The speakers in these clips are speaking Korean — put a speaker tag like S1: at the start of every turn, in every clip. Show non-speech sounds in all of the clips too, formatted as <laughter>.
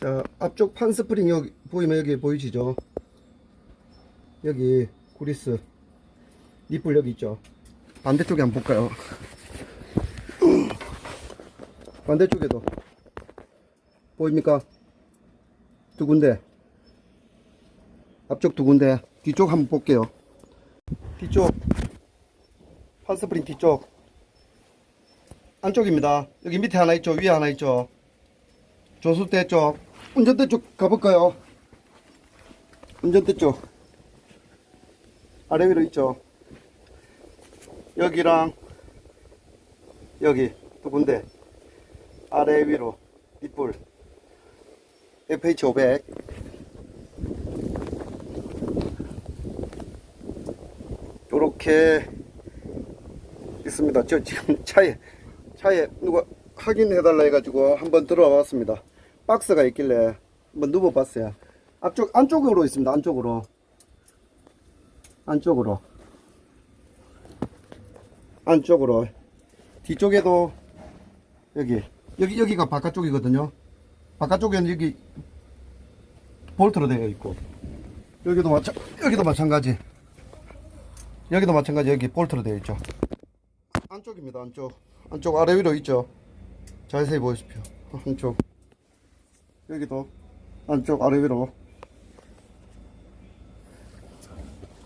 S1: 자, 앞쪽 판 스프링 여기 보이면 여기 보이시죠? 여기 구리스 니플 여기 있죠? 반대쪽에 한번 볼까요? <gasps> 반대쪽에도. 보입니까? 두 군데. 앞쪽 두 군데. 뒤쪽 한번 볼게요. 뒤쪽. 판 스프링 뒤쪽. 안쪽입니다. 여기 밑에 하나 있죠? 위에 하나 있죠? 조수대 쪽 운전대 쪽 가볼까요? 운전대 쪽. 아래 위로 있죠? 여기랑 여기 두 군데. 아래 위로 뒷불. FH500 요렇게 있습니다. 저 지금 차에 차에 누가 확인해 달라 해가지고 한번 들어와 봤습니다 박스가 있길래 한번 누워봤어요. 앞쪽 안쪽으로 있습니다. 안쪽으로. 안쪽으로. 안쪽으로. 뒤쪽에도 여기 여기 여기가 바깥쪽이거든요. 바깥쪽에는 여기 볼트로 되어 있고 여기도 마찬 여기도 마찬가지. 여기도 마찬가지 여기 볼트로 되어 있죠. 안쪽입니다. 안쪽. 안쪽 아래 위로 있죠. 자세히 보십시오. 안쪽 여기도 안쪽 아래 위로.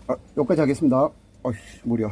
S1: 아, 여기까지 하겠습니다. 어이씨 무려